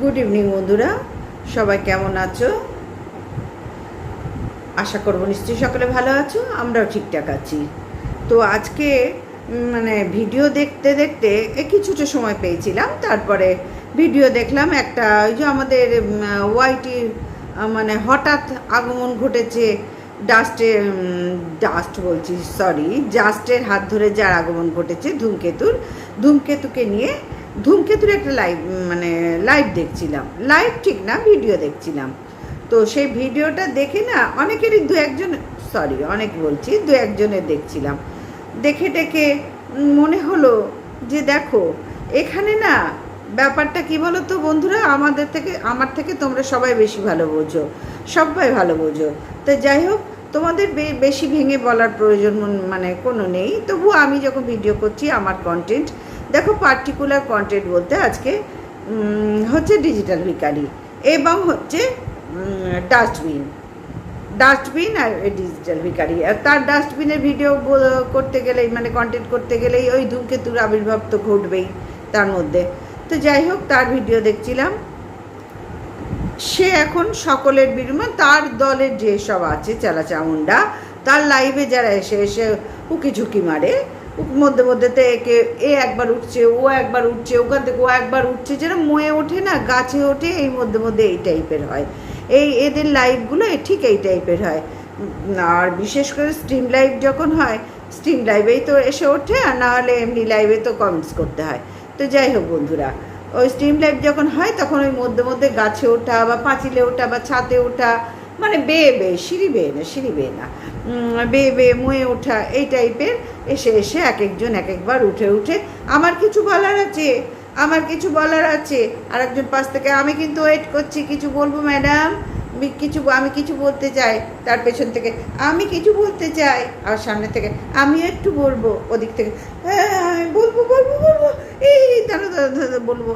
Good evening বন্ধুরা। সবাই কেমন আছো? আশা করব নিশ্চয়ই সকলে ভালো আছো, আমরাও ঠিকঠাক আছি। তো আজকে মানে ভিডিও দেখতে দেখতে কিছুটা সময় পেয়েছিলাম, তারপরে ভিডিও দেখলাম একটা, ওই যে আমাদের ওয়াইটি মানে হঠাৎ আগমন ঘটেছে ডাস্টে ডাস্ট বলছি সরি জাস্টের হাত ধরে যার আগমন ঘটেছে ধূমকেতুর, ধূমকেতুকে নিয়ে ধূমকেতুর একটা লাইভ মানে লাইভ দেখছিলাম। লাইভ ঠিক না ভিডিও দেখছিলাম। তো সেই ভিডিওটা দেখে না অনেকেরই দু একজন সরি অনেক বলছি দু একজনের দেখছিলাম। দেখে উম, মনে হলো যে দেখো এখানে না ব্যাপারটা কি বলো তো বন্ধুরা আমাদের থেকে আমার থেকে তোমরা সবাই বেশি ভালো বোঝো। সবাই ভালো বোঝো। তো যাই হোক তোমাদের বেশি ভেঙে বলার প্রয়োজন মানে কোনো নেই। তবু আমি যখন ভিডিও করছি আমার কন্টেন্ট পার্টিকুলার কন্টেন্ট বলতে আজকে হচ্ছে ডিজিটাল ভিকারি এবং হচ্ছে ডাস্টবিন ডাস্টবিন আর ডিজিটাল ভিকারি আর তার ডাস্টবিনের ভিডিও করতে গেলেই মানে কন্টেন্ট করতে গেলেই ওই ধূমকেতুর আবির্ভাব তো ঘটবেই তার মধ্যে। তো যাই হোক, তার ভিডিও দেখছিলাম। সে এখন সকলের বিরুদ্ধে তার দলের যে সব আছে চালা চামুন্ডা তার লাইভে যারা এসে এসে উকি ঝুঁকি মারে মধ্যে মধ্যে তো একে, এ একবার উঠছে, ও একবার উঠছে, ওখান থেকে ও একবার উঠছে যেটা ময়ে ওঠে না, গাছে ওঠে, এই মধ্যে মধ্যে এই টাইপের হয়। এই এদের লাইভগুলো ঠিক এই টাইপের হয়। আর বিশেষ করে স্ট্রিম লাইভ যখন হয় স্ট্রিম লাইভেই তো এসে ওঠে, আর না হলে এমনি লাইভে তো কমেন্টস করতে হয়। তো যাই হোক বন্ধুরা, ওই স্ট্রিম লাইভ যখন হয়, তখন ওই মধ্যে মধ্যে গাছে ওঠা, বা পাঁচিলে ওঠা, বা ছাদে ওঠা মানে বেয়ে বেয়ে, সিঁড়ি বেয়ে না, সিঁড়ি বেয়ে না। বেয়ে বেয়ে মুয়ে ওঠা এই টাইপের এসে এসে এক একজন এক একবার উঠে উঠে আমার কিছু বলার আছে, আমার কিছু বলার আছে। আর একজন পাশ থেকে আমি কিন্তু ওয়েট করছি, কিছু বলব ম্যাডাম কিছু, আমি কিছু বলতে চাই। তার পেছন থেকে, আমি কিছু বলতে চাই। আর সামনে থেকে, আমি একটু বলব। ওদিক থেকে হ্যাঁ বলব বলব বলব। এই দাঁড়া বলব।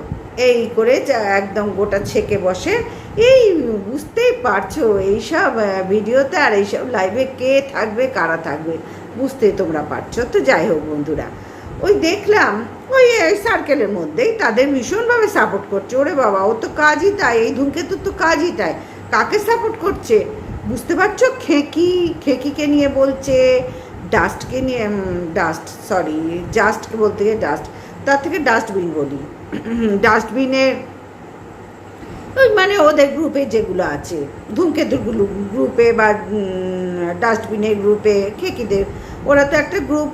এই করে একদম গোটা ছেকে বসে। এই বুঝতেই পারছ এইসব ভিডিওতে আর এইসব লাইভে কে থাকবে, কারা থাকবে, বুঝতেই তোমরা পারছ। তো যাই হোক বন্ধুরা, ওই দেখলাম, ওই সার্কেলের মধ্যেই তাদের ভীষণভাবে সাপোর্ট করছে। ওরে বাবা, ও তো কাজই তাই, এই ধূমকেতুর তো কাজই তাই। কাকে সাপোর্ট করছে? বুঝতে পারছ? খেঁকি, খেঁকিকে নিয়ে বলছে ডাস্টকে নিয়ে ডাস্ট সরি জাস্টকে বলতে গিয়ে ডাস্ট তার থেকে ডাস্টবিন বলি। ডাস্টবিনের ওই মানে ওদের গ্রুপে যেগুলো আছে ধূমকেতুগুলো গ্রুপে বা ডাস্টবিনের গ্রুপে খেকিদের ওরা তো একটা গ্রুপ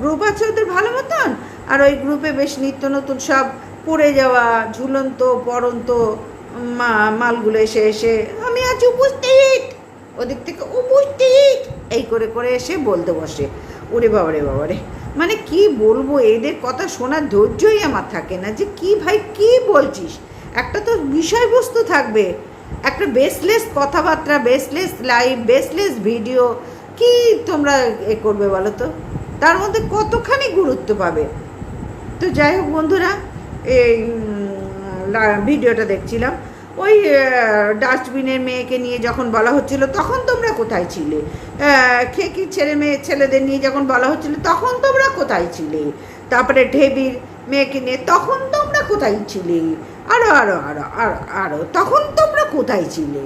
গ্রুপ আছে ওদের ভালো মতন, আর ওই গ্রুপে বেশ নিত্য নতুন সব পড়ে যাওয়া, ঝুলন্ত, পড়ন্ত, মা- মালগুলো এসে এসে, আমি আছি উপস্থিত! ওদিক থেকে, উপস্থিত! এই করে করে এসে বলতে বসে। ওরে বাবারে বাবারে। মানে কি বলব, এদের কথা শোনার ধৈর্যই আমার থাকে না যে কি ভাই, কি বলছিস? একটা তো বিষয়বস্তু থাকবে। একটা বেসলেস কথাবার্তা বেসলেস লাইভ বেসলেস ভিডিও কি তোমরা এ করবে বলো তো? তার মধ্যে কতখানি গুরুত্ব পাবে? তো যাই হোক বন্ধুরা, এই ভিডিওটা দেখছিলাম। ওই ডাস্টবিনের মেয়েকে নিয়ে যখন বলা হচ্ছিল, তখন তোমরা কোথায় ছিলে? খেকি ছেলে মেয়ে, ছেলেদের নিয়ে যখন বলা হচ্ছিল, তখন তোমরা কোথায় ছিলে? তারপরে ঢেবির মেয়েকে নিয়ে, তখন তোমরা কোথায় ছিলে? আরও আরও আরও আরও আরও, তখন তোমরা কোথায় ছিলে?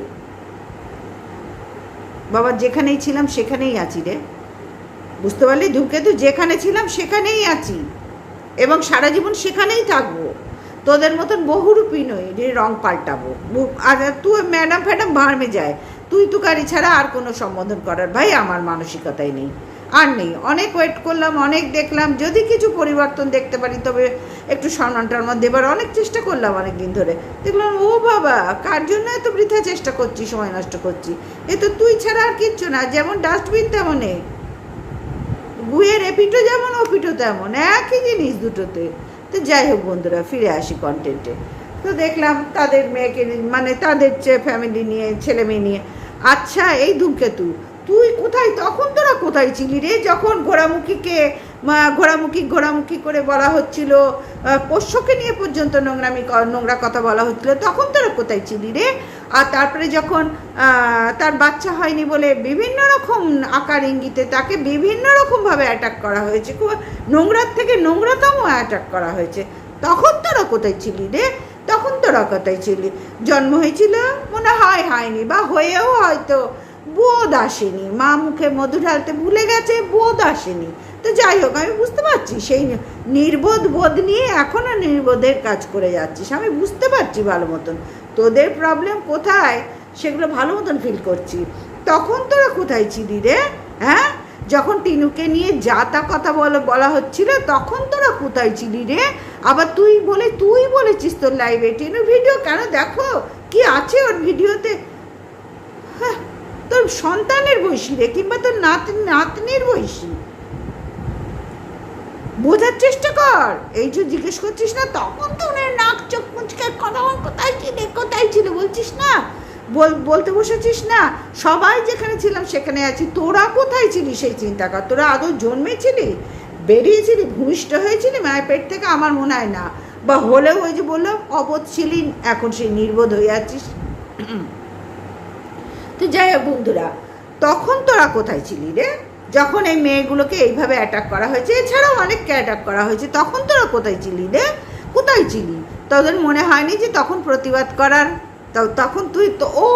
বাবা, যেখানেই ছিলাম, সেখানেই আছি রে। বুঝতে পারলি? ধূমকেতু যেখানে ছিলাম, সেখানেই আছি। এবং সারা জীবন সেখানেই থাকব। তোদের মতন বহুরূপী নই, যে রং পাল্টাবো। আর তুই ম্যাডাম ফ্যাডাম ভার্মে যায়, তুই তো গাড়ি ছাড়া আর কোনো সম্বোধন করার ভাই আমার মানসিকতাই নেই। আর নেই। অনেক ওয়েট করলাম, অনেক দেখলাম, যদি কিছু পরিবর্তন দেখতে পারি, তবে একটু সম্মান টম্মান দেবার অনেক চেষ্টা করলাম অনেক দিন ধরে। দেখলাম, ও বাবা, কার জন্য এত বৃথা চেষ্টা করছি সময় নষ্ট করছি এ তো তুই ছাড়া আর কিচ্ছু না, যেমন ডাস্টবিন তেমনই। গুয়ের এপিটো যেমন ওপিটো তেমন। একই জিনিস দুটোতে। তো যাই হোক বন্ধুরা, ফিরে আসি কন্টেন্টে তো দেখলাম তাদের মেয়েকে মানে তাদের ফ্যামিলি নিয়ে, ছেলে মেয়ে নিয়ে। আচ্ছা এই ধূমকেতু, তুই কোথায়? তখন তোরা কোথায় ছিলি রে? যখন ঘোড়ামুখীকে ঘোড়ামুখী ঘোড়ামুখী করে বলা হচ্ছিল। পোষ্যকে নিয়ে পর্যন্ত নোংরামি নোংরা কথা বলা হচ্ছিল। তখন তোরা কোথায় ছিলি রে? আর তারপরে যখন তার বাচ্চা হয়নি বলে বিভিন্ন রকম আকার ইঙ্গিতে তাকে বিভিন্ন রকমভাবে অ্যাটাক করা হয়েছে। খুব নোংরার থেকে নোংরাতম অ্যাটাক করা হয়েছে। তখন তোরা কোথায় ছিলি রে? তখন তোরা কথাই ছিলি? জন্ম হয়েছিল? মনে হয় হয়নি বা হয়েও হয়তো। বোধ আসেনি। মা মুখে মধু ঢালতে ভুলে গেছে, বোধ আসেনি। তো যাই হোক আমি বুঝতে পারছি সেই নির্বোধ বোধ নিয়ে এখনও নির্বোধের কাজ করে যাচ্ছিস। আমি বুঝতে পারছি ভালো মতন। তোদের প্রবলেম কোথায়? সেগুলো ভালো মতন ফিল করছি। তখন তোরা কোথায় ছিলি রে? হ্যাঁ? যখন টিনুকে নিয়ে যা তা কথা বলে বলা হচ্ছিল তখন তোরা কোথায় ছিলি রে? আবার তুই বলে তুই বলেছিস তোর লাইভে টিনুর ভিডিও কেন দেখো? কি আছে ওর ভিডিওতে হ্যাঁ, তোর সন্তানের বয়সী রে কিংবা তোর নাত নাতনির বয়সী? বোঝার চেষ্টা কর। এই যে জিজ্ঞেস করছিস না, তখন তো ওনার নাক, চোখ মুচকে কথা কোথায় ছিলে কোথায় ছিল, বলছিস না? বল, বলতে বসেছিস না? সবাই যেখানে ছিলাম সেখানে আছি। তোরা কোথায় ছিলি সেই চিন্তা কর। তোরা আদৌ জন্মেছিলি? বেরিয়েছিলি? ভূমিষ্ঠ হয়েছিলি? মায়ের পেট থেকে আমার মনে হয় না। বা হলেও ওই যে বললাম, অবোধ ছিলি, এখন সেই নির্বোধ হয়ে আছিস। তো যাই হোক বন্ধুরা, তখন তোরা কোথায় ছিলি রে? যখন এই মেয়েগুলোকে এইভাবে অ্যাটাক করা হয়েছে, এছাড়াও অনেককে অ্যাটাক করা হয়েছে, তখন তোরা কোথায় ছিলি রে? কোথায় ছিলি? তোদের মনে হয়নি যে তখন প্রতিবাদ করার? তখন তুই তো, ও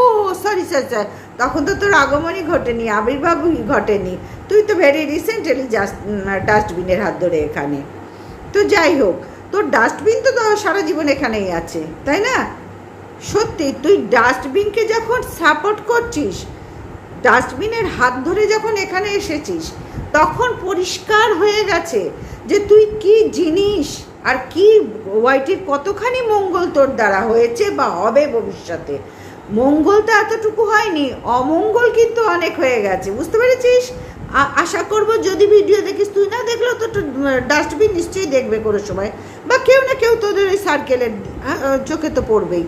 সরি স্যার স্যার তখন তো তোর আগমনই ঘটেনি, আবির্ভাবই ঘটেনি। তুই তো ভেরি রিসেন্টলি ডাস্টবিনের হাত ধরে এখানে। তো যাই হোক, তোর ডাস্টবিন তো সারা জীবন এখানেই আছে, তাই না? সত্যি, তুই ডাস্টবিনকে যখন সাপোর্ট করছিস ডাস্টবিনের হাত ধরে যখন এখানে এসেছিস, তখন পরিষ্কার হয়ে গেছে যে তুই কি জিনিস আর কি ওয়াইটির কতখানি মঙ্গল তোর দ্বারা হয়েছে বা হবে ভবিষ্যতে। মঙ্গল তো এতটুকু হয়নি, অমঙ্গল কিন্তু অনেক হয়ে গেছে, বুঝতে পেরেছিস? আশা করব যদি ভিডিও দেখিস, তুই না দেখলেও তো ডাস্টবিন নিশ্চয়ই দেখবে কোনো সময়, বা কেউ না কেউ তোদের ওই সার্কেলের চোখে তো পড়বেই।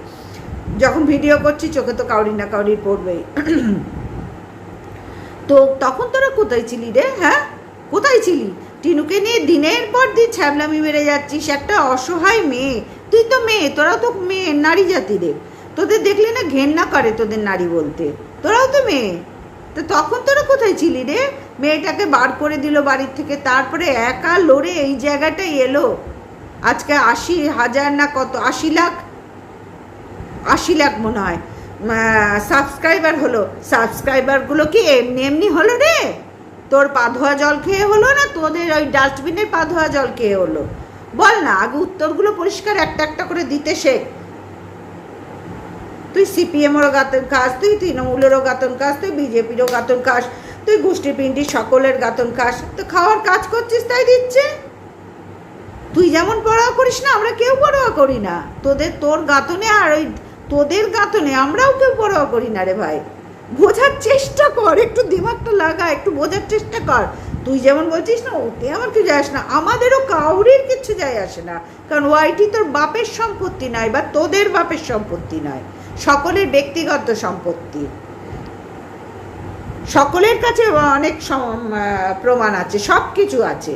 যখন ভিডিও করছি, চোখে তো কাউরি না কাউরি পড়বেই। তো তখন তোরা কোথায় ছিলি রে হ্যাঁ? কোথায় ছিলি? টিনুকে নিয়ে দিনের পর দিন ছ্যাবলামি মেরে যাচ্ছিস, একটা অসহায় মেয়ে। তুই তো মেয়ে তোরা তো মেয়ে, নারী জাতি রে। তোদের দেখলে না ঘেন্না করে তোদের নারী বলতে। তোরাও তো মেয়ে। তো তখন তোরা কোথায় ছিলি রে? মেয়েটাকে বার করে দিল বাড়ির থেকে, তারপরে একা লড়ে এই জায়গাটায় এলো। আজকে আশি হাজার না কত, আশি লাখ? আশি লাখ মনে হয়। সাবস্ক্রাইবার হলো। সাবস্ক্রাইবারগুলো কি এমনি এমনি হলো রে? তোর পা ধোয়া জল খেয়ে হলো না তোদের ওই ডাস্টবিনের পা ধোয়া জল খেয়ে হলো? বল না, আগে উত্তরগুলো পরিষ্কার একটা একটা করে দিতে শেখ। তুই সিপিএমেরও গাতন কাজ তুই তৃণমূলেরও গাতন কাজ তুই বিজেপিরও গাতন কাজ তুই গোষ্ঠী সকলের গাতন কাজ তো খাওয়ার কাজ করছিস তাই দিচ্ছে। তুই যেমন পড়া করিস না, আমরা কেউ পড়াও করি না। তোদের তোর গাতনে আর ওই তোদের গাতনে আমরাও কেউ পরোয়া করি না রে ভাই। বোঝার চেষ্টা কর, একটু দিমাগটা লাগা, একটু বোঝার চেষ্টা কর। তুই যেমন বলছিস না, ওতে আমার কিছু যায় আসে না। আমাদেরও কাউরির কিছু যায় আসে না। কারণ ওয়াইটি তোর বাপের সম্পত্তি নয় বা তোদের বাপের সম্পত্তি নয়। সকলের ব্যক্তিগত সম্পত্তি। সকলের কাছে অনেক প্রমাণ আছে সব কিছু আছে।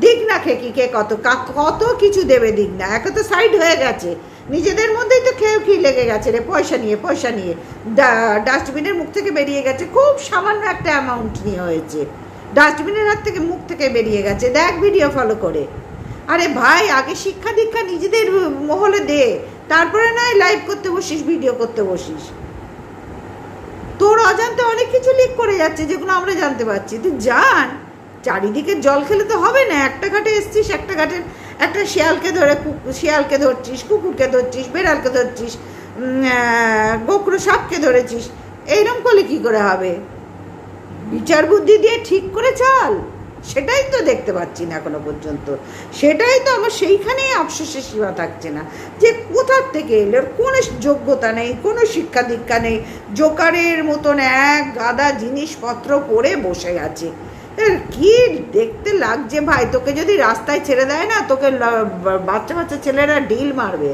দিক না খেকি কে কত কত কিছু দেবে দিক না। একে তো সাইড হয়ে গেছে। নিজেদের মধ্যেই তো খেয়ে কি লেগে গেছে রে? পয়সা নিয়ে পয়সা নিয়ে। ডাস্টবিনের মুখ থেকে বেরিয়ে গেছে। খুব সামান্য একটা অ্যামাউন্ট নিয়ে হয়েছে। ডাস্টবিনের হাত থেকে মুখ থেকে বেরিয়ে গেছে। দেখ ভিডিও ফলো করে। আরে ভাই, আগে শিক্ষা দীক্ষা নিজেদের মহলে দে। তারপরে নয় লাইভ করতে বসিস ভিডিও করতে বসিস। তোর অজান্তে অনেক কিছু লিক করে যাচ্ছে, যেগুলো আমরা জানতে পারছি। তুই জান, চারিদিকে জল খেলে তো হবে না। একটা ঘাটে এসছিস, একটা ঘাটের একটা শিয়ালকে ধরে শিয়ালকে ধরছিস, কুকুরকে ধরছিস, বেড়ালকে ধরছিস গোকরো সাপকে ধরেছিস, এইরকম করলে কি করে হবে? বিচার বুদ্ধি দিয়ে ঠিক করে চল। সেটাই তো দেখতে পাচ্ছি না এখনও পর্যন্ত। সেটাই তো আমার সেইখানেই আফসোসের সীমা থাকছে না। যে কোথার থেকে এলো? কোনো যোগ্যতা নেই, কোনো শিক্ষা দীক্ষা নেই। জোকারের মতন এক গাদা জিনিসপত্র পরে বসে আছে। কি দেখতে লাগছে ভাই? তোকে যদি রাস্তায় ছেড়ে দেয় না, তোকে বাচ্চা বাচ্চা ছেলেরা ডিল মারবে।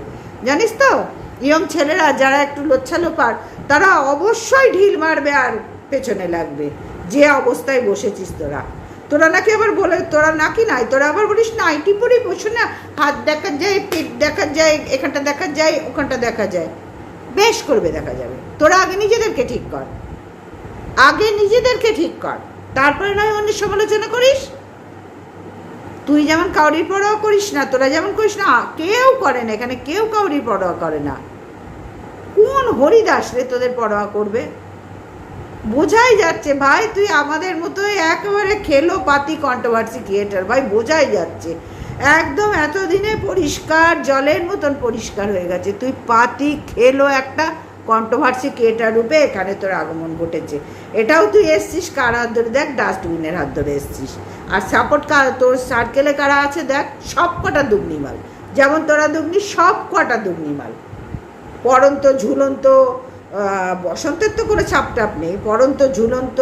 জানিস তো? ইয়ং ছেলেরা যারা একটু লোচ্ছালোপার, তারা অবশ্যই ঢিল মারবে আর পেছনে লাগবে। যে অবস্থায় বসেছিস তোরা। তোরা নাকি আবার বলে, তোরা নাকি নাই? তোরা আবার বলিস নাইটি পরে বসে না, হাত দেখা যায়, পেট দেখা যায়, এখানটা দেখা যায়, ওখানটা দেখা যায়। বেশ করবে দেখা যাবে। তোরা আগে নিজেদেরকে ঠিক কর। আগে নিজেদেরকে ঠিক কর। তারপরে নয়, অন্য সমালোচনা করিস? তুই যেমন কাউরির পরোয়া করিস না, তোরা যেমন করিস না, কেউ করে না এখানে, কেউ কাউরির পরোয়া করে না। কোন হরিদাস রে তোদের পরোয়া করবে? বোঝাই যাচ্ছে ভাই, তুই আমাদের মতো একেবারে খেলো পাতি কন্ট্রোভার্সি ক্রিয়েটার ভাই, বোঝাই যাচ্ছে। একদম এতদিনে পরিষ্কার, জলের মতন পরিষ্কার হয়ে গেছে। তুই পাতি, খেলো একটা কন্ট্রোভার্সি ক্রিয়েটার রূপে এখানে তোর আগমন ঘটেছে। এটাও তুই এসছিস কার হাত ধরে? দেখ ডাস্টবিনের হাত ধরে এসছিস। আর সাপোর্ট কার? তোর সার্কেলে কারা আছে দেখ? সব কটা দুগ্নিমাল। যেমন তোরা দুগ্নি, সব কটা দুগ্নিমাল। পরন্ত, ঝুলন্ত বসন্তের তো কোনো ছাপটাপ নেই। পরন্ত, ঝুলন্ত,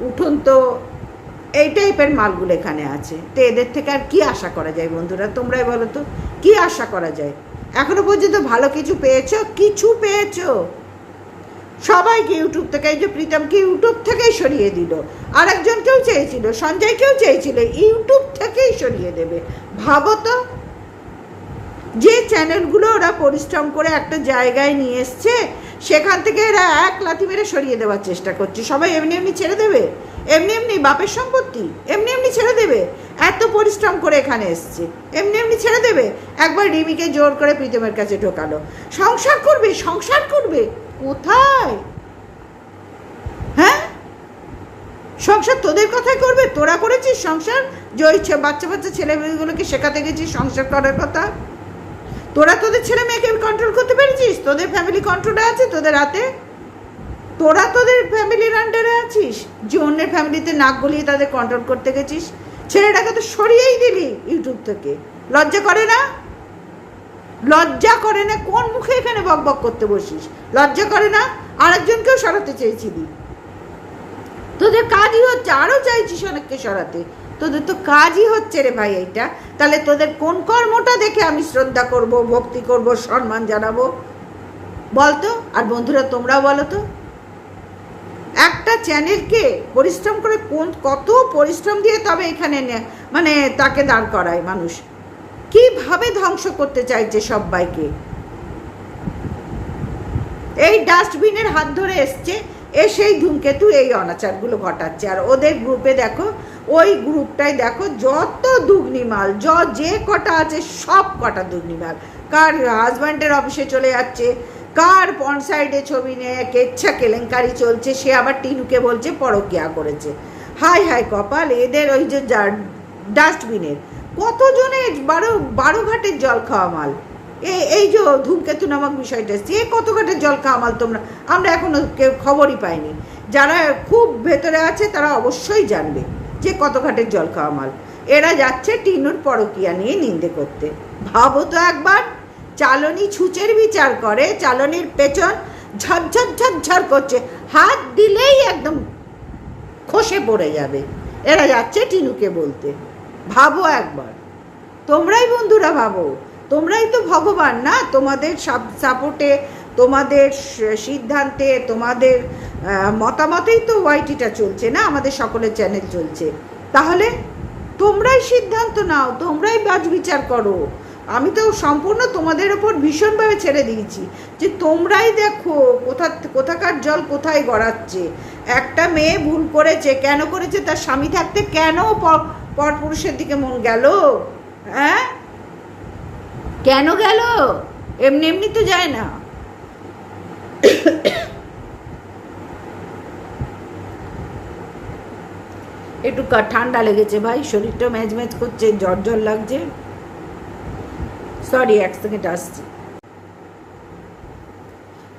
উঠন্ত, এই টাইপের মালগুলো এখানে আছে। তো এদের থেকে আর কি আশা করা যায় বন্ধুরা? তোমরাই বলো তো, কী আশা করা যায়? এখনও পর্যন্ত ভালো কিছু পেয়েছ? কিছু পেয়েছ? সবাইকে ইউটিউব থেকে, এই যে প্রীতমকে ইউটিউব থেকেই সরিয়ে দিল। আরেকজনকেও চেয়েছিল, সঞ্জয়কেও চেয়েছিল, ইউটিউব থেকেই সরিয়ে দেবে। ভাবো তো, যে চ্যানেলগুলো ওরা পরিশ্রম করে একটা জায়গায় নিয়ে এসছে, সেখান থেকে এরা এক লাথি মেরে সরিয়ে দেওয়ার চেষ্টা করছে। সবাই এমনি এমনি ছেড়ে দেবে? এমনি এমনি বাপের সম্পত্তি, এমনি এমনি ছেড়ে দেবে। এত পরিশ্রম করে এখানে এসছে। এমনি এমনি ছেড়ে দেবে। একবার রিমিকে জোর করে প্রীতমের কাছে ঢোকালো। সংসার করবে সংসার করবে। কোথায়? হ্যাঁ? সংসার তোদের কথাই করবে? তোরা করেছিস সংসার? যে ওই বাচ্চা বাচ্চা ছেলেমেয়েগুলোকে শেখাতে গেছিস সংসার করার কথা? তোরা তোদের ছেলে মেয়েকে কন্ট্রোল করতে পেরেছিস? তোদের ফ্যামিলি কন্ট্রোলে আছে তোদের হাতে? তোরা তোদের ফ্যামিলির আন্ডারে আছিস? যে অন্যের ফ্যামিলিতে নাক গলিয়ে তাদের কন্ট্রোল করতে গেছিস? ছেলেটাকে তো সরিয়েই দিলি ইউটিউব থেকে। লজ্জা করে না? লজ্জা করে না? কোন মুখে এখানে বক বক করতে বসিস? লজ্জা করে না? আরেকজনকেও সরাতে চেয়েছিলি। তোদের কাজই হচ্ছে আরও চাইছিস অনেককে সরাতে। তোদের তো কাজই হচ্ছে রে ভাই এইটা। তাহলে তোদের কোন কর্মটা দেখে আমি শ্রদ্ধা করব, ভক্তি করব, সম্মান জানাব? বলতো? আর বন্ধুরা তোমরাও বলো তো একটা চ্যানেলকে পরিশ্রম করে কোন, কত পরিশ্রম দিয়ে তবে এখানে মানে তাকে দাঁড় করায় মানুষ। কীভাবে ধ্বংস করতে চাইছে সবাইকে এই ডাস্টবিনের হাত ধরে এসছে এসেই ধূমকেতু, এই অনাচারগুলো ঘটাচ্ছে। আর ওদের গ্রুপে দেখো, ওই গ্রুপটাই দেখো, যত দুগ্নিমাল, য, যে কটা আছে, সব কটা দুগ্নি মাল কার হাজব্যান্ডের অফিসে চলে যাচ্ছে কার পনসাইডে ছবি নিয়ে কেচ্ছা কেলেঙ্কারি চলছে, সে আবার টিনুকে বলছে, পরকিয়া করেছে। হাই হাই, কপাল, এদের ওই যে ডাস্টবিনের। কতজনের বারো বারো ঘাটের জল খাওয়া মাল? এই এই যে ধূমকেতু নামক বিষয়টা এ কত ঘাটের জল খাওয়া মাল তোমরা? আমরা এখনও কেউ খবরই পাইনি। যারা খুব ভেতরে আছে, তারা অবশ্যই জানবে যে কত ঘাটের জল খাওয়া মাল। এরা যাচ্ছে টিনুর পরকিয়া নিয়ে নিন্দে করতে। ভাবো তো একবার। চালনি ছুঁচের বিচার করে, চালনির পেছন ঝরঝর ঝরঝর করছে। হাত দিলেই একদম খসে পড়ে যাবে। এরা যাচ্ছে টিনুকে বলতে। ভাবো একবার। তোমরাই বন্ধুরা ভাবো। তোমরাই তো ভগবান না? তোমাদের সাপোর্টে, তোমাদের সিদ্ধান্তে, তোমাদের মতামতেই তো ওয়াইটিটা চলছে না? আমাদের সকলের চ্যানেল চলছে। তাহলে তোমরাই সিদ্ধান্ত নাও, তোমরাই বাজ বিচার করো। আমি তো সম্পূর্ণ তোমাদের ওপর ভীষণভাবে ছেড়ে দিয়েছি যে তোমরাই দেখো কোথা, কোথাকার জল কোথায় গড়াচ্ছে। একটা মেয়ে ভুল করেছে, কেন করেছে, তার স্বামী থাকতে কেন প- পরপুরুষের দিকে মন গেল? হ্যাঁ? কেন গেল? এমনি এমনি তো যায় না। একটু ঠান্ডা লেগেছে ভাই শরীরটা ম্যাজ করছে, জ্বর জ্বর লাগছে। সরি, এক সেকেন্ড আসছি।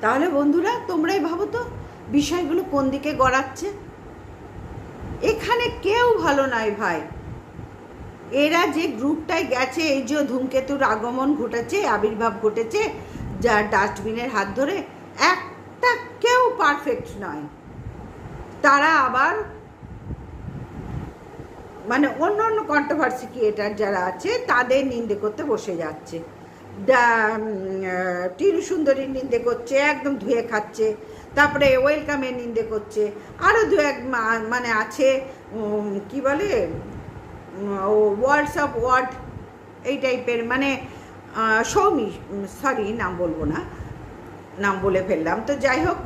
তাহলে বন্ধুরা, তোমরাই ভাবো তো, বিষয়গুলো কোন দিকে গড়াচ্ছে? এখানে কেউ ভালো নাই ভাই। এরা যে গ্রুপটায় গেছে, এই যে ধূমকেতুর আগমন ঘটেছে, আবির্ভাব ঘটেছে যা ডাস্টবিনের হাত ধরে, একটা কেউ পারফেক্ট নয়। তারা আবার মানে অন্য অন্য কন্ট্রোভার্সি ক্রিয়েটার যারা আছে, তাদের নিন্দে করতে বসে যাচ্ছে। টিনু সুন্দরীর নিন্দে করছে, একদম ধুয়ে খাচ্ছে। তারপরে ওয়েলকামের নিন্দে করছে। আরও দু এক মানে আছে কি বলে? ওয়ার্ডস অফ ওয়ার্ড এই টাইপের মানে সৌমি সরি নাম বলব না, নাম বলে ফেললাম। তো যাই হোক,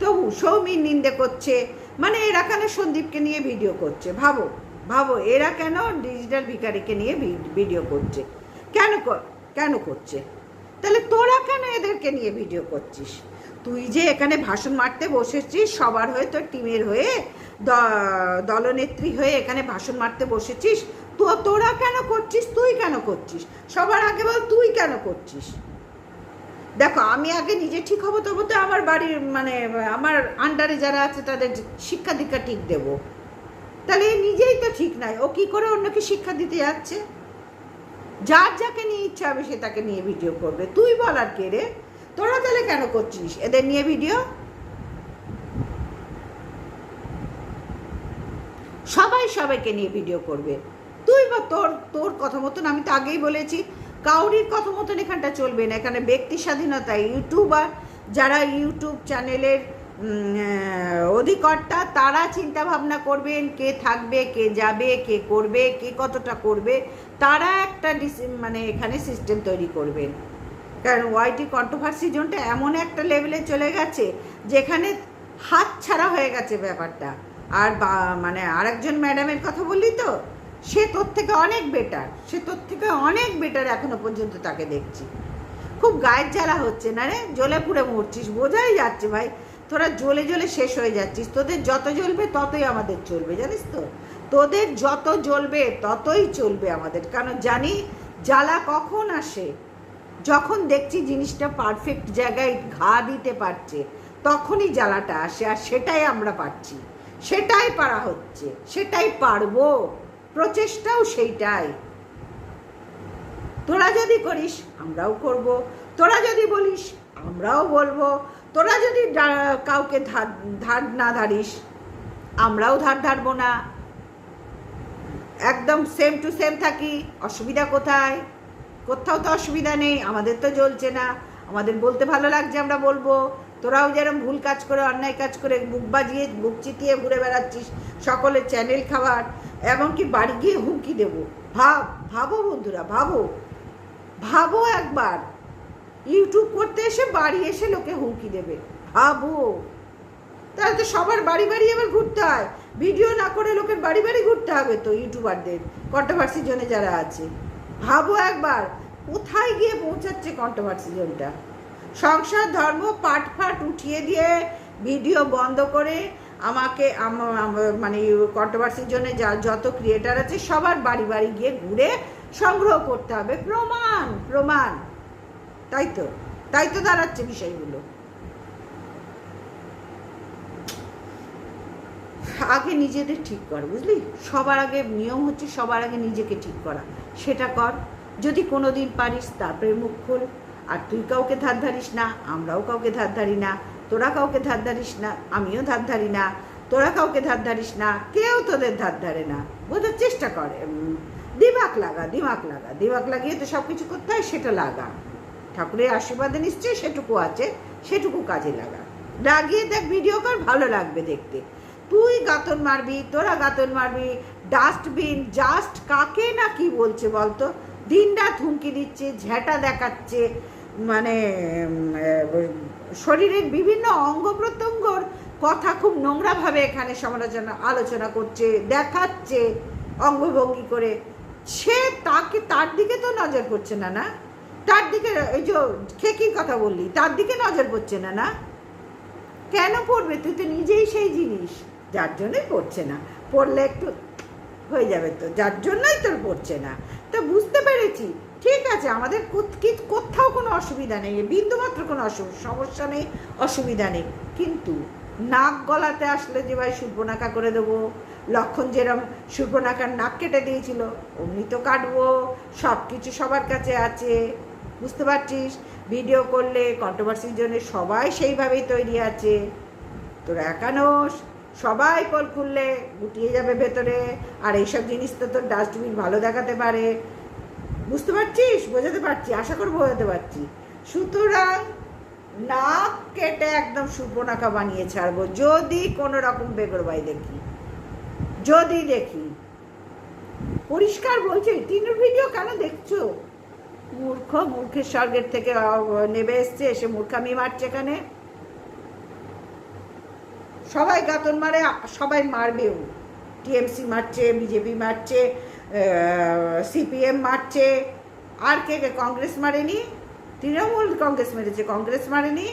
তবু সৌমির নিন্দে করছে। মানে এরা সন্দীপকে নিয়ে ভিডিও করছে? ভাবো। ভাবো, এরা কেন ডিজিটাল ভিকারিকে নিয়ে ভিডিও করছে? কেন কেন করছে? তাহলে তোরা কেন এদেরকে নিয়ে ভিডিও করছিস? তুই যে এখানে ভাষণ মারতে বসেছিস, সবার হয়ে তোর টিমের হয়ে দলনেত্রী হয়ে এখানে ভাষণ মারতে বসেছিস, তো তোরা কেন করছিস? তুই কেন করছিস? সবার আগে বল তুই কেন করছিস? দেখো, আমি আগে নিজে ঠিক হব তবু তো আমার বাড়ির মানে আমার আন্ডারে যারা আছে তাদের শিক্ষা দীক্ষা ঠিক দেব। তাহলে নিজেই তো ঠিক নাই। ও কি করে অন্যকে শিক্ষা দিতে যাচ্ছে? যার যাকে নিয়ে ইচ্ছা হবে সে তাকে নিয়ে ভিডিও করবে। তুই বল আর কে রে? তোরা তাহলে কেন করছিস? এদের নিয়ে ভিডিও? সবাই সবাইকে নিয়ে ভিডিও করবে। তুই বা তোর তোর কথা মতন, আমি তো আগেই বলেছি, কাউরির কথা মতন এখানটা চলবে না। এখানে ব্যক্তি স্বাধীনতা, ইউটিউবার, যারা ইউটিউব চ্যানেলের অধিকর্তা, তারা চিন্তা ভাবনা করবেন কে থাকবে, কে যাবে, কে করবে, কে কতটা করবে। তারা একটা মানে এখানে সিস্টেম তৈরি করবেন। কারণ ওয়াইটি কন্ট্রোভার্সি জোনটা এমন একটা লেভেলে চলে গেছে, যেখানে হাত ছাড়া হয়ে গেছে ব্যাপারটা। আর মানে আরেকজন ম্যাডামের কথা বললি তো, সে তোর থেকে অনেক বেটার সে তোর থেকে অনেক বেটার এখনও পর্যন্ত তাকে দেখছি। খুব গায়ের জ্বালা হচ্ছে, না রে? জ্বলে পুড়ে মরছিস, বোঝাই যাচ্ছে ভাই। তোরা জ্বলে জ্বলে শেষ হয়ে যাচ্ছিস। তোদের যত জ্বলবে ততই আমাদের চলবে, জানিস তো? তোদের যত জ্বলবে ততই চলবে আমাদের। কারণ জানি জ্বালা কখন আসে? যখন দেখছি জিনিসটা পারফেক্ট জায়গায় ঘা দিতে পারছে, তখনই জ্বালাটা আসে আর সেটাই আমরা পাচ্ছি। সেটাই পারা হচ্ছে, সেটাই পারব। প্রচেষ্টাও সেইটাই। তোরা যদি করিস, আমরাও করব। তোরা যদি বলিস, আমরাও বলব। তোরা যদি কাউকে ধার ধার না ধারিস, আমরাও ধার ধারবো না। একদম সেম টু সেম থাকি, অসুবিধা কোথায়? কোথাও তো অসুবিধা নেই, আমাদের তো জ্বলছে না। আমাদের বলতে ভালো লাগছে আমরা বলব, তোরাও যেরকম ভুল কাজ করে, অন্যায় কাজ করে বুক বাজিয়ে, বুক চিতিয়ে ঘুরে বেড়াচ্ছিস সকলের চ্যানেল খাবার এমনকি বাড়ি গিয়ে হুমকি দেবো। ভাব, ভাবো বন্ধুরা, ভাবো। ভাবো একবার। ইউটিউব করতে এসে বাড়ি এসে লোকে হুমকি দেবে। ভাবো তাহলে তো সবার বাড়ি বাড়ি আবার ঘুরতে হয়। ভিডিও না করে লোকের বাড়ি বাড়ি ঘুরতে হবে তো ইউটিউবারদের কন্ট্রোভার্সি জোনে যারা আছে। ভাবো একবার, কোথায় গিয়ে পৌঁছাচ্ছে কন্ট্রোভার্সি জোনটা সংসার, ধর্ম, পাট ফাট উঠিয়ে দিয়ে ভিডিও বন্ধ করে আমাকে, আম- আম- মানে কন্ট্রোভার্সির জন্য যা, যত ক্রিয়েটার আছে সবার বাড়ি বাড়ি গিয়ে ঘুরে সংগ্রহ করতে হবে। প্রমাণ প্রমাণ। তাই তো তাই তো দাঁড়াচ্ছে বিষয়গুলো। আগে নিজেদের ঠিক কর, বুঝলি? সবার আগে নিয়ম হচ্ছে সবার আগে নিজেকে ঠিক করা। সেটা কর, যদি কোনো দিন পারিস তারপরে মুখ খোল। আর তুই কাউকে ধার ধারিস না, আমরাও কাউকে ধার ধারি না, তোরা কাউকে ধার ধারিস না, আমিও ধার ধারি না, তোরা কাউকে ধার ধারিস না, কেউ তোদের ধার ধারে না। বোঝার চেষ্টা করে দিমাক লাগা, দিমাগ লাগা দিমাক লাগিয়ে তো সব কিছু করতে হয়, সেটা লাগা। ঠাকুরের আশীর্বাদে নিশ্চয়ই সেটুকু আছে, সেটুকু কাজে লাগা। লাগিয়ে দেখ ভিডিও কর, ভালো লাগবে দেখতে। তুই গাতন মারবি, তোরা গাতন মারবি ডাস্টবিন জাস্ট কাকে না কি বলছে বলতো? দিন রাত হুমকি দিচ্ছে, ঝেঁটা দেখাচ্ছে মানে শরীরের বিভিন্ন অঙ্গ প্রত্যঙ্গর কথা খুব নোংরাভাবে এখানে সমালোচনা, আলোচনা করছে, দেখাচ্ছে, অঙ্গভঙ্গি করে। সে তাকে, তার দিকে তো নজর করছে না না? তার দিকে, এই যে খেকির কথা বললি? তার দিকে নজর পড়ছে না না? কেন পড়বে? তুই তো নিজেই সেই জিনিস। যার জন্যই পড়ছে না। পড়লে একটু হয়ে যাবে তো। যার জন্যই তোর পড়ছে না। তো বুঝতে পেরেছি। ঠিক আছে, আমাদের কোথাও কোনো অসুবিধা নেই। বিন্দুমাত্র কোনো সমস্যা নেই, অসুবিধা নেই। কিন্তু নাক গলাতে আসলে যে ভাই সুর্পনাকা করে দেবো, লক্ষণ যেরম সুর্পনাকার নাক কেটে দিয়েছিল, অমনি তো কাটবো। সব কিছু সবার কাছে আছে। বুঝতে পারছিস? ভিডিও করলে কন্ট্রোভার্সির জন্য সবাই সেইভাবেই তৈরি আছে। তোরা একানোস সবাই কল খুললে গুটিয়ে যাবে ভেতরে। আর এইসব জিনিস তো তোর ডাস্টবিন ভালো দেখাতে পারে। বুঝতে পারছিস? বোঝাতে পারছি, আশা করব বোঝাতে পারছি। সুতরাং নাক কেটে একদম সুপনাকা বানিয়ে ছাড়বো, যদি কোনো রকম বেগরবাই দেখি। যদি দেখি। পরিষ্কার বলছে তিনের ভিডিও কেন দেখছ? মূর্খ মূর্খের স্বর্গের থেকে নেবে এসছে, এসে মূর্খামি মারছে এখানে। সবাই গাতন মারে, সবাই মারবেও। টিএমসি মারছে, বিজেপি মারছে সিপিএম মারছে। আর কে কে? কংগ্রেস মারেনি? তৃণমূল কংগ্রেস মেরেছে, কংগ্রেস মারেনি।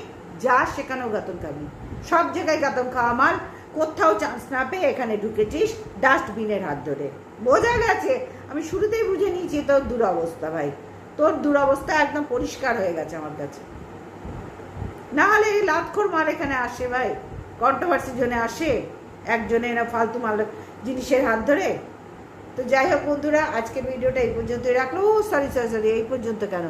যা সেখানেও গাতন খাবি। সব জায়গায় গাতন খাওয়া মাল, কোথাও চান্স না পেয়ে এখানে ঢুকেছিস ডাস্টবিনের হাত ধরে। বোঝা গেছে, আমি শুরুতেই বুঝে নিয়েছি তোর দুরবস্থা ভাই। তোর দুরবস্থা একদম পরিষ্কার হয়ে গেছে আমার কাছে। না হলে এই লাতখোর মাল এখানে আসে ভাই। কন্ট্রোভার্সির জন্য আসে, একজনে এরা ফালতু মাল জিনিসের হাত ধরে। তো যাই হোক বন্ধুরা আজকে ভিডিওটা এই পর্যন্তই রাখল। ও সরি সরি সরি এই পর্যন্ত কেন?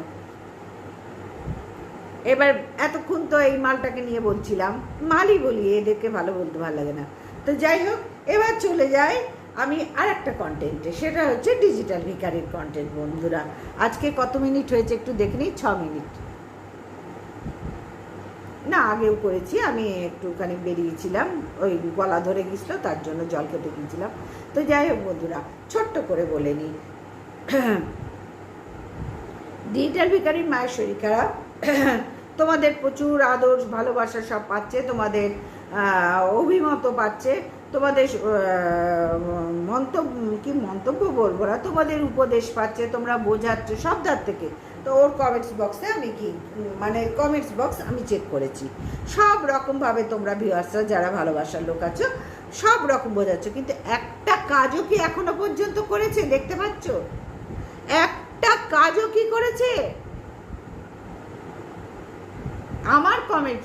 এবার এতক্ষণ তো এই মালটাকে নিয়ে বলছিলাম। মালই বলি, এদেরকে ভালো বলতে ভালো লাগে না। তো যাই হোক, এবার চলে যাই আমি আর একটা কন্টেন্টে সেটা হচ্ছে ডিজিটাল ভিকারির কন্টেন্ট বন্ধুরা। আজকে কত মিনিট হয়েছে একটু দেখে নিই? ছ মিনিট না, আগেও করেছি, আমি একটুখানি বেরিয়েছিলাম, ওই গলা ধরে গেছিল তার জন্য জল খেতে গিয়েছিলাম। তো যাই হোক বন্ধুরা, ছোট্ট করে বলে নিই। ডিজিটাল ভিকারির মায়ের শরীর খারাপ। তোমাদের প্রচুর আদর, ভালোবাসা সব পাচ্ছে, তোমাদের অভিমত পাচ্ছে। তোমাদের মন্তব্য, কি মন্তব্য বলব না, তোমাদের উপদেশ পাচ্ছে, তোমরা বোঝাচ্ছ সব ধার থেকে। তো ওর কমেন্টস বক্সে আমি কি মানে কমেন্টস বক্স আমি চেক করেছি। সব রকমভাবে তোমরা ভিউয়ার্সরা যারা ভালোবাসার লোক আছো, সব রকম বোঝাচ্ছ। কিন্তু একটা কাজও কি এখনও পর্যন্ত করেছে, দেখতে পাচ্ছ? একটা কাজও কি করেছে? আমার কমেন্ট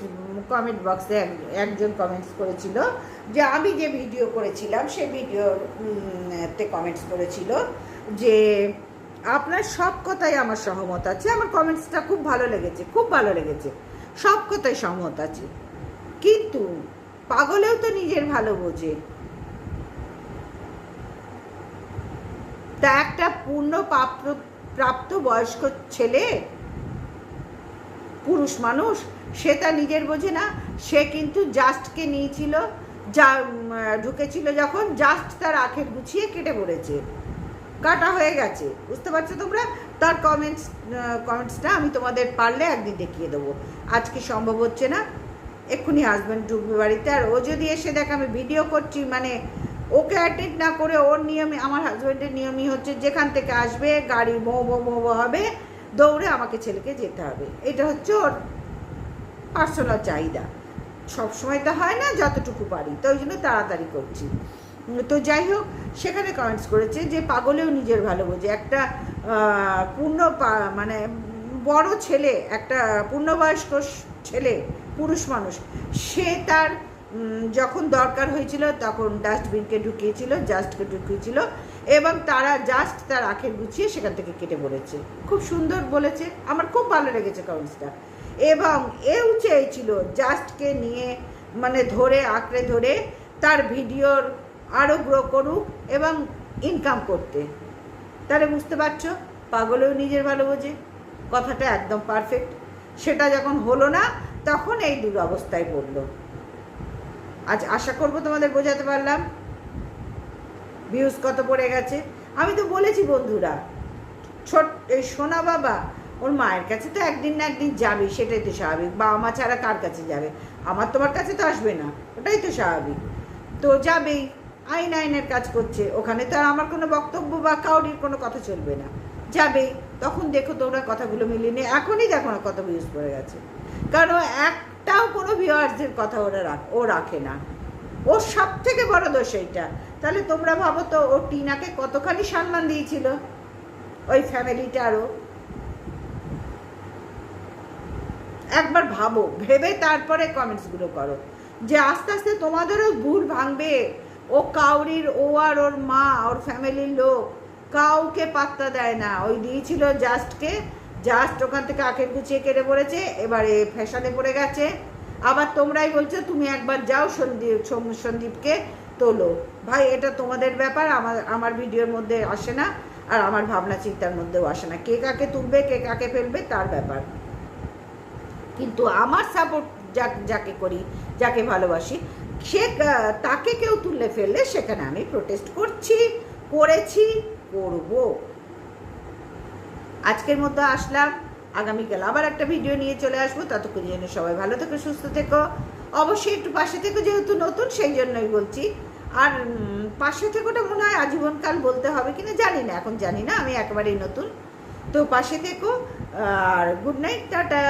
কমেন্ট বক্সে একজন কমেন্টস করেছিল যে আমি যে ভিডিও করেছিলাম সেই ভিডিওতে কমেন্টস করেছিল যে আপনার সব কথাই আমার সহমত আছে, আমার কমেন্টসটা খুব ভালো লেগেছে, খুব ভালো লেগেছে, সব কথাই সহমত আছে। কিন্তু পাগলেও তো নিজের ভালো বোঝে। তা একটা পূর্ণ প্রাপ্ত প্রাপ্ত বয়স্ক ছেলে পুরুষ মানুষ, সে তা নিজের বোঝে না। সে কিন্তু জাস্টকে নিয়েছিল, যা ঢুকেছিল যখন, জাস্ট তার আখের গুছিয়ে কেটে পড়েছে। কাটা হয়ে গেছে। বুঝতে পারছ তোমরা? তার কমেন্টস কমেন্টসটা আমি তোমাদের পারলে একদিন দেখিয়ে দেবো। আজকে সম্ভব হচ্ছে না। এক্ষুনি হাজব্যান্ড ঢুকবে বাড়িতে। আর ও যদি এসে দেখ, আমি ভিডিও করছি মানে ওকে অ্যাটেন্ড না করে ওর নিয়মে, আমার হাজব্যান্ডের নিয়মই হচ্ছে, যেখান থেকে আসবে, গাড়ি মো মো হবে দৌড়ে আমাকে ছেলেকে যেতে হবে। এটা হচ্ছে ওর পার্সোনাল চাহিদা। সবসময় তো হয় না, যতটুকু পারি। তো ওই জন্য তাড়াতাড়ি করছি। তো যাই হোক, সেখানে কমেন্টস করেছে যে পাগলেও নিজের ভালো বোঝে। একটা পূর্ণ মানে বড় ছেলে, একটা পূর্ণবয়স্ক ছেলে, পুরুষ মানুষ, সে তার যখন দরকার হয়েছিল, তখন ডাস্টবিনকে ঢুকিয়েছিল জাস্টকে ঢুকিয়েছিল। এবং তারা জাস্ট তার আখের গুছিয়ে সেখান থেকে কেটে পড়েছে। খুব সুন্দর বলেছে। আমার খুব ভালো লেগেছে কমেন্টসটা এবং এও চেয়েছিল জাস্টকে নিয়ে মানে ধরে, আঁকড়ে ধরে তার ভিডিওর আরও গ্রো করুক এবং ইনকাম করতে। তাহলে বুঝতে পারছ? পাগলেও নিজের ভালো বোঝে। কথাটা একদম পারফেক্ট সেটা যখন হলো না, তখন এই দুরবস্থায় পড়ল। আজ আশা করব তোমাদের বোঝাতে পারলাম। ভিউজ কত পড়ে গেছে? আমি তো বলেছি বন্ধুরা, ছোট, এই সোনা বাবা, ওর মায়ের কাছে তো একদিন না একদিন যাবে, সেটাই তো স্বাভাবিক। বাবা মা ছাড়া কার কাছে যাবে? আমার তোমার কাছে তো আসবে না, ওটাই তো স্বাভাবিক। তো যাবেই, আইন আইনের কাজ করছে, ওখানে তো আর আমার কোনো বক্তব্য বা কাউরির কোনো কথা চলবে না। যাবেই, তখন দেখো তোমরা কথাগুলো মিলিয়ে এখনই দেখো না কত ভিউজ পড়ে গেছে। কারণ একটাও কোনো ভিউয়ার্সদের কথা ওরা রাখ, ও রাখে না। ওর সব থেকে বড় দোষ এইটা তাহলে তোমরা ভাবো তো, ও টিনাকে কতখানি সম্মান দিয়েছিল? ওই ফ্যামিলিটারও একবার ভাবো, ভেবে তারপরে কমেন্টসগুলো করো। যে আস্তে আস্তে তোমাদেরও ভুল ভাঙবে। ও কাউরির, ও আর ওর মা, ওর ফ্যামিলির লোক। কাউকে পাত্তা দেয় না। ওই দিয়েছিল জাস্টকে জাস্ট ওখান থেকে আখের গুছিয়ে কেটে পড়েছে। এবারে ফ্যাশনে পড়ে গেছে। আবার তোমরাই বলছো, তুমি একবার যাও সন্দীপ সন্দীপকে তোলো। ভাই, এটা তোমাদের ব্যাপার, আমার আমার ভিডিওর মধ্যে আসে না, আর আমার ভাবনা চিন্তার মধ্যেও আসে না। কে কাকে তুলবে, কে কাকে ফেলবে, তার ব্যাপার। কিন্তু আমার সাপোর্ট যা, যাকে করি, যাকে ভালোবাসি, সে তাকে কেউ তুলে ফেললে সেখানে আমি প্রোটেস্ট করছি, করেছি, করব। আজকের মতো আসলাম, আগামীকাল আবার একটা ভিডিও নিয়ে চলে আসব। ততক্ষণ জন্য সবাই ভালো থেকো, সুস্থ থেকো। অবশ্যই একটু পাশে থেকে, যেহেতু নতুন, সেই জন্যই বলছি। আর পাশে থেকেটা মনে হয় আজীবনকাল বলতে হবে কিনা জানি না, এখন জানি না, আমি একেবারেই নতুন। তো পাশে থেকো, আর গুড নাইট টাটা।